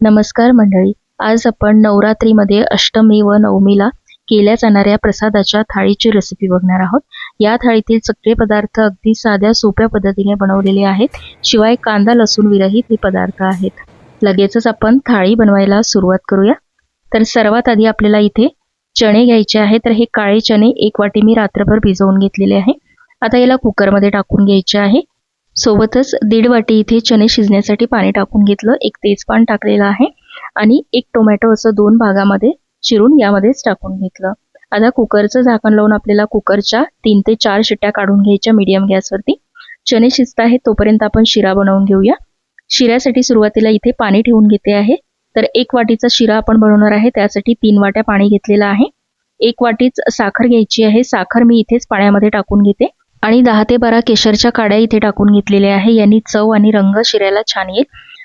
नमस्कार मंडळी आज आपण नवरात्रीमध्ये अष्टमी व नवमीला केल्या जाणाऱ्या प्रसादाच्या थाळीची रेसिपी बघणार आहोत. या थाळीतील सगळे पदार्थ अगदी साध्या सोप्या पद्धतीने बनवलेले आहेत. शिवाय कांदा लसूण विरहित हे पदार्थ आहेत. लगेचच आपण थाळी बनवायला सुरुवात करूया. तर सर्वात आधी आपल्याला इथे चणे घ्यायचे आहे तर हे काळे चणे एक वाटी मी रात्रभर भिजवून घेतलेले आहे. आता याला कुकरमध्ये टाकून घ्यायचे आहे. सोबतच दीड वाटी इथे चणे शिजण्यासाठी पाणी टाकून घेतलं. एक तेजपान टाकलेलं आहे आणि एक टोमॅटो असं दोन भागामध्ये चिरून यामध्येच टाकून घेतलं. आता कुकरचं झाकण लावून आपल्याला कुकरच्या तीन ते चार शिट्ट्या काढून घ्यायच्या मीडियम गॅसवरती चणे शिजत आहेत तोपर्यंत आपण शिरा बनवून घेऊया. शिऱ्यासाठी सुरुवातीला इथे पाणी ठेवून घेते आहे. तर एक वाटीचा शिरा आपण बनवणार आहे त्यासाठी तीन वाट्या पाणी घेतलेलं आहे. एक वाटीच साखर घ्यायची आहे. साखर मी इथेच पाण्यामध्ये टाकून घेते. आणि दहा ते बारा केशरच्या काड्या इथे टाकून घेतलेल्या आहे. यांनी चव आणि रंग शिरायला छान येईल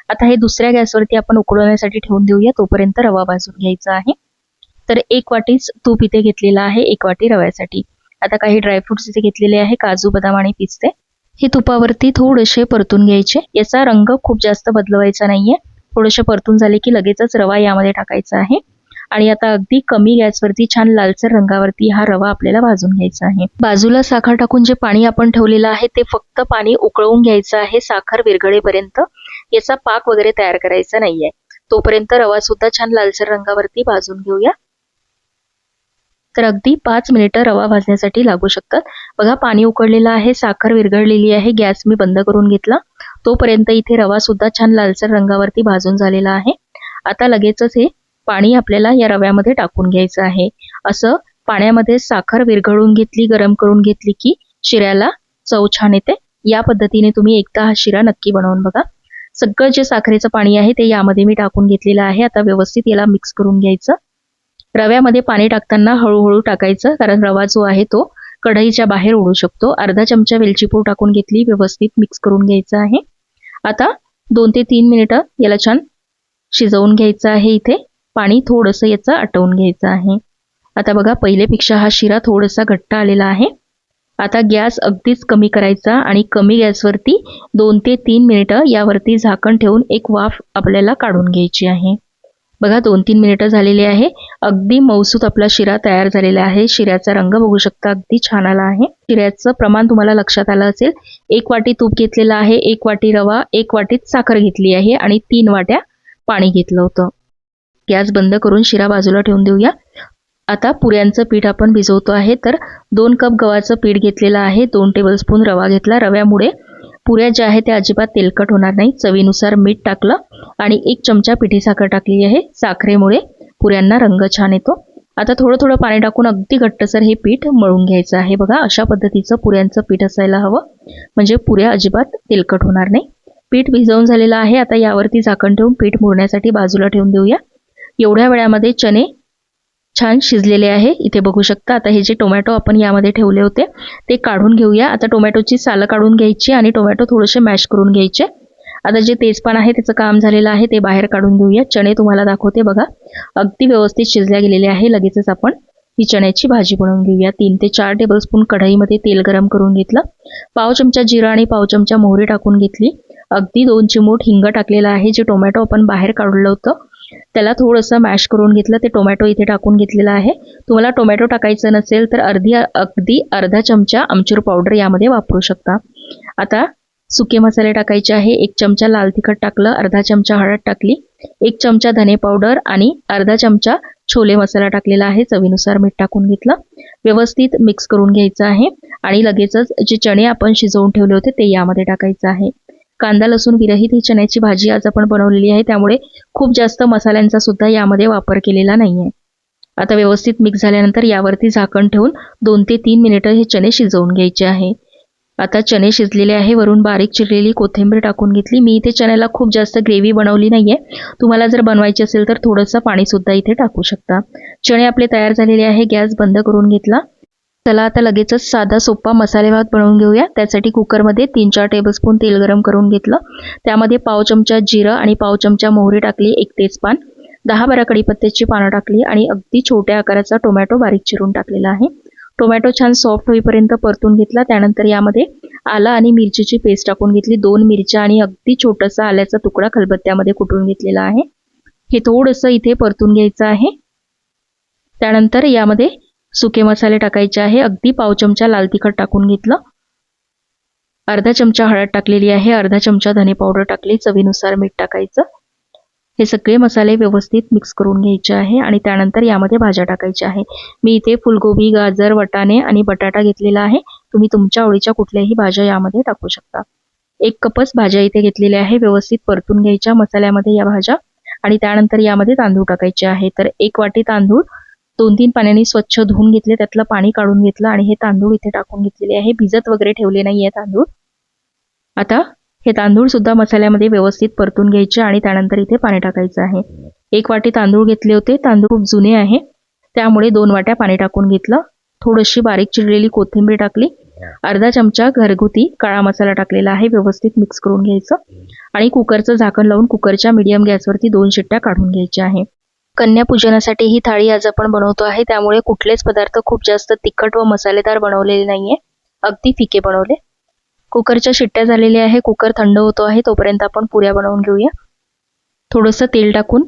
आता हे दुसऱ्या गॅसवरती आपण उकळवण्यासाठी ठेवून देऊया. तोपर्यंत रवा भाजून घ्यायचा आहे. तर एक वाटीच तूप इथे घेतलेला आहे. एक वाटी रव्यासाठी. आता काही ड्रायफ्रुट्स इथे घेतलेले आहे. काजू बदाम आणि पिस्ते. हे तुपावरती थोडेसे परतून घ्यायचे. याचा रंग खूप जास्त बदलवायचा नाहीये. थोडेसे परतून झाले की लगेचच रवा यामध्ये टाकायचा आहे. आणि आता अगदी कमी गॅसवरती छान लालसर रंगावरती हा रवा आपल्याला भाजून घ्यायचा आहे. बाजूला साखर टाकून जे पाणी आपण ठेवलेलं आहे ते फक्त पाणी उकळवून घ्यायचं आहे. साखर विरघळेपर्यंत याचा पाक वगैरे तयार करायचा नाहीये. तोपर्यंत रवा सुद्धा छान लालसर रंगावरती भाजून घेऊया. तर अगदी पाच मिनिटं रवा भाजण्यासाठी लागू शकतात. बघा पाणी उकळलेलं आहे साखर विरघळलेली आहे गॅस मी बंद करून घेतला. तोपर्यंत इथे रवा सुद्धा छान लालसर रंगावरती भाजून झालेला आहे. आता लगेचच हे पाणी आपल्याला या रव्यामध्ये टाकून घ्यायचं आहे. असं पाण्यामध्ये साखर विरघळून घेतली गरम करून घेतली की शिऱ्याला चव छान येते. या पद्धतीने तुम्ही एकदा हा शिरा नक्की बनवून बघा. सगळं जे साखरेचं पाणी आहे ते यामध्ये मी टाकून घेतलेलं आहे. आता व्यवस्थित याला मिक्स करून घ्यायचं. रव्यामध्ये पाणी टाकताना हळूहळू टाकायचं कारण रवा जो आहे तो कढईच्या बाहेर ओढू शकतो. अर्धा चमचा वेलचीपूर टाकून घेतली व्यवस्थित मिक्स करून घ्यायचं आहे. आता दोन ते तीन मिनिटं याला छान शिजवून घ्यायचं आहे इथे. पाणी थोडंसं याचं आटवून घ्यायचं आहे. आता बघा पहिलेपेक्षा हा शिरा थोडासा घट्ट आलेला आहे. आता गॅस अगदीच कमी करायचा आणि कमी गॅसवरती दोन ते तीन मिनिटं यावरती झाकण ठेवून एक वाफ आपल्याला काढून घ्यायची आहे. बघा दोन तीन मिनिटं झालेली आहे. अगदी मौसूत आपला शिरा तयार झालेला आहे. शिऱ्याचा रंग बघू शकता अगदी छान आला आहे. शिऱ्याचं प्रमाण तुम्हाला लक्षात आलं असेल एक वाटी तूप घेतलेला आहे एक वाटी रवा एक वाटीत साखर घेतली आहे आणि तीन वाट्या पाणी घेतलं होतं. गॅस बंद करून शिरा बाजूला ठेवून देऊया. आता पुऱ्यांचं पीठ आपण भिजवतो आहे तर दोन कप गव्हाचं पीठ घेतलेलं आहे दोन टेबलस्पून रवा घेतला. रव्यामुळे पुऱ्या ज्या आहेत त्या अजिबात तेलकट होणार नाही. चवीनुसार मीठ टाकलं आणि एक चमचा पिठी साखर टाकली आहे. साखरेमुळे पुऱ्यांना रंग छान येतो. आता थोडं थोडं पाणी टाकून अगदी घट्टसर हे पीठ मळून घ्यायचं आहे. बघा अशा पद्धतीचं पुऱ्यांचं पीठ असायला हवं. म्हणजे पुऱ्या अजिबात तेलकट होणार नाही. पीठ भिजवून झालेलं आहे. आता यावरती झाकण ठेवून पीठ मुरण्यासाठी बाजूला ठेवून देऊया. एवढ्या वेळामध्ये चणे छान शिजलेले आहे. इथे बघू शकता आता हे जे टोमॅटो आपण यामध्ये ठेवले होते ते काढून घेऊया. आता टोमॅटोची सालं काढून घ्यायची आणि टोमॅटो थोडेसे मॅश करून घ्यायचे. आता जे तेजपान आहे त्याचं काम झालेलं आहे ते बाहेर काढून घेऊया. चणे तुम्हाला दाखवते बघा. अगदी व्यवस्थित शिजल्या गेलेले आहे. लगेचच आपण ही चण्याची भाजी बनवून घेऊया. तीन ते चार टेबलस्पून कढईमध्ये तेल गरम करून घेतलं. पाव चमचा जिरा आणि पाव चमचा मोहरी टाकून घेतली. अगदी दोन चिमूट हिंग टाकलेला आहे जे टोमॅटो आपण बाहेर काढलं होतं. त्याला थोडंसं मॅश करून घेतलं. ते टोमॅटो इथे टाकून घेतलेला आहे. तुम्हाला टोमॅटो टाकायचं नसेल तर अर्धी अगदी अर्धा चमचा आमचूर पावडर यामध्ये वापरू शकता. आता सुके मसाले टाकायचे आहे. एक चमचा लाल तिखट टाकलं अर्धा चमचा हळद टाकली एक चमचा धने पावडर आणि अर्धा चमचा छोले मसाला टाकलेला आहे. चवीनुसार मीठ टाकून घेतलं. व्यवस्थित मिक्स करून घ्यायचं आहे. आणि लगेचच जे चणे आपण शिजवून ठेवले होते ते यामध्ये टाकायचं आहे. कांदा लसूण विरहित ही चण्याची भाजी आज आपण बनवलेली आहे. त्यामुळे खूप जास्त मसाल्यांचा सुद्धा यामध्ये वापर केलेला नाही आहे आता व्यवस्थित मिक्स झाल्यानंतर यावरती झाकण ठेवून दोन ते तीन मिनिटं हे चणे शिजवून घ्यायचे आहे. आता चणे शिजलेले आहे. वरून बारीक चिरलेली कोथिंबीर टाकून घेतली. मी इथे चण्याला खूप जास्त ग्रेव्ही बनवली नाही आहे तुम्हाला जर बनवायची असेल तर थोडंसं पाणीसुद्धा इथे टाकू शकता. चणे आपले तयार झालेले आहे. गॅस बंद करून घेतला. चला आता लगेचच साधा सोपा मसाले भात बनवून घेऊया. त्यासाठी कुकरमध्ये तीन चार टेबलस्पून तेल गरम करून घेतलं. त्यामध्ये पाव चमचा जिरं आणि पाव चमचा मोहरी टाकली एक तेजपान दहा बारा कडीपत्त्याची पानं टाकली आणि अगदी छोट्या आकाराचा टोमॅटो बारीक चिरून टाकलेला आहे. टोमॅटो छान सॉफ्ट होईपर्यंत परतून घेतला. त्यानंतर यामध्ये आला आणि मिरचीची पेस्ट टाकून घेतली. दोन मिरच्या आणि अगदी छोटासा आल्याचा तुकडा खलबत्त्यामध्ये कुटून घेतलेला आहे. हे थोडंसं इथे परतून घ्यायचं आहे. त्यानंतर यामध्ये सुके मसाले टाकायचे आहे. अगदी पाव चमचा लाल तिखट टाकून घेतलं. अर्धा चमचा हळद टाकलेली आहे. अर्धा चमचा धने पावडर टाकली. चवीनुसार मीठ टाकायचं. हे सगळे मसाले व्यवस्थित मिक्स करून घ्यायचे आहे आणि त्यानंतर यामध्ये भाज्या टाकायच्या आहे. मी इथे फुलगोबी गाजर वटाणे आणि बटाटा घेतलेला आहे. तुम्ही तुमच्या आवडीच्या कुठल्याही भाज्या यामध्ये टाकू शकता. एक कपच भाज्या इथे घेतलेल्या आहे. व्यवस्थित परतून घ्यायच्या मसाल्यामध्ये या भाज्या. आणि त्यानंतर यामध्ये तांदूळ टाकायचे आहे. तर एक वाटी तांदूळ दोन तीन पाण्याने स्वच्छ धुवून घेतले त्यातलं पाणी काढून घेतलं आणि हे तांदूळ इथे टाकून घेतलेले आहे. भिजत वगैरे ठेवले नाहीये तांदूळ. आता हे तांदूळ सुद्धा मसाल्यामध्ये व्यवस्थित परतून घ्यायचे आणि त्यानंतर इथे पाणी टाकायचं आहे. एक वाटी तांदूळ घेतले होते. तांदूळ खूप जुने आहे. त्यामुळे दोन वाट्या पाणी टाकून घेतलं. थोडीशी बारीक चिरलेली कोथिंबीर टाकली. अर्धा चमचा घरगुती काळा मसाला टाकलेला आहे. व्यवस्थित मिक्स करून घ्यायचं. आणि कुकरचं झाकण लावून कुकरच्या मीडियम गॅसवरती दोन शिट्ट्या काढून घ्यायच्या आहे. कन्यापूजनासाठी ही थाळी आज आपण बनवतो आहे. त्यामुळे कुठलेच पदार्थ खूप जास्त तिखट व मसालेदार बनवलेले नाहीये. अगदी फिके बनवले. कुकरच्या शिट्ट्या झालेल्या आहे. कुकर थंड होतो आहे. तोपर्यंत आपण पुऱ्या बनवून घेऊया. थोडंसं तेल टाकून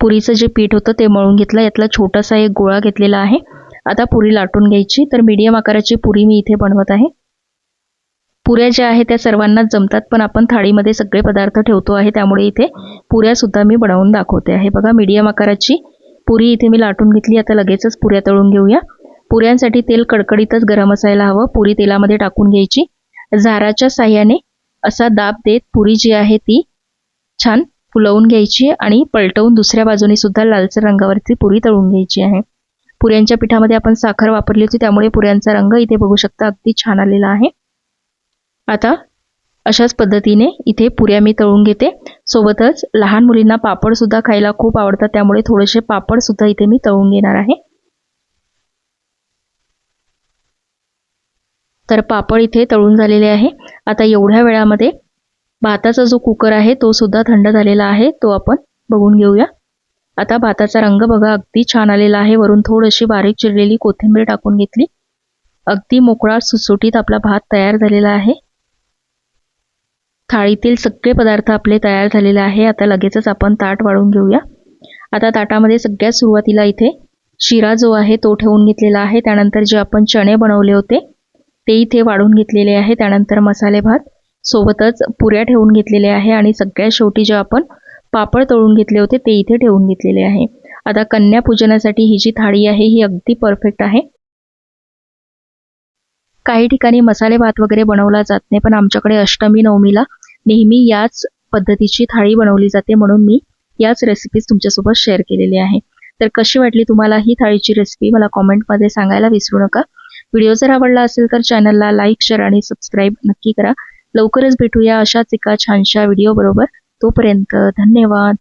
पुरीचं जे पीठ होतं ते मळून घेतलं. यातला छोटासा एक गोळा घेतलेला आहे. आता पुरी लाटून घ्यायची. तर मीडियम आकाराची पुरी मी इथे बनवत आहे. पुऱ्या ज्या आहेत त्या सर्वांनाच जमतात. पण आपण थाळीमध्ये सगळे पदार्थ ठेवतो आहे त्यामुळे इथे पुऱ्यासुद्धा मी बनवून दाखवते आहे. बघा मीडियम आकाराची पुरी इथे मी लाटून घेतली. आता लगेचच पुऱ्या तळून घेऊया. पुऱ्यांसाठी तेल कडकडीतच गरम असायला हवं. पुरी तेलामध्ये टाकून घ्यायची. झाराच्या साह्याने असा दाब देत पुरी जी आहे ती छान फुलवून घ्यायची आणि पलटवून दुसऱ्या बाजूने सुद्धा लालसर रंगावरती पुरी तळून घ्यायची आहे. पुऱ्यांच्या पिठामध्ये आपण साखर वापरली होती त्यामुळे पुऱ्यांचा रंग इथे बघू शकता अगदी छान आलेला आहे. आता अशाच पद्धतीने इथे पुऱ्या मी तळून घेते. सोबतच लहान मुलींना पापड सुद्धा खायला खूप आवडतात त्यामुळे थोडेसे पापड सुद्धा इथे मी तळून घेणार आहे. तर पापड इथे तळून झालेले आहे. आता एवढ्या वेळामध्ये भाताचा जो कुकर आहे तो सुद्धा थंड झालेला आहे तो आपण बघून घेऊया. आता भाताचा रंग बघा अगदी छान आलेला आहे. वरून थोडीशी बारीक चिरलेली कोथिंबीर टाकून घेतली. अगदी मोकळा सुटसुटीत आपला भात तयार झालेला आहे. थाळीतील सगळे पदार्थ आपले तयार झालेले आहे. आता लगेचच आपण ताट वाढून घेऊया. आता ताटामध्ये सगळ्यात सुरुवातीला इथे शिरा जो आहे तो ठेवून घेतलेला आहे. त्यानंतर जे आपण चणे बनवले होते ते इथे वाढून घेतलेले आहे. त्यानंतर मसाले भात सोबतच पुऱ्या ठेवून घेतलेले आहे आणि सगळ्यात शेवटी जे आपण पापड तळून घेतले होते ते इथे ठेवून घेतलेले आहे. आता कन्या पूजनासाठी ही जी थाळी आहे ही अगदी परफेक्ट आहे. काही ठिकाणी मसाले भात वगैरे बनवला जात नाही पण आमच्याकडे अष्टमी नवमीला नेहमी याच पद्धतीची थाळी बनवली जाते म्हणून मी याच रेसिपीज तुमच्यासोबत शेअर केलेली आहे. तर कशी वाटली तुम्हाला ही थाळीची रेसिपी मला कॉमेंटमध्ये सांगायला विसरू नका. व्हिडिओ जर आवडला असेल तर चॅनलला लाईक शेअर आणि सबस्क्राईब नक्की करा. लवकरच भेटूया अशाच एका छानशा व्हिडिओ बरोबर. तोपर्यंत धन्यवाद.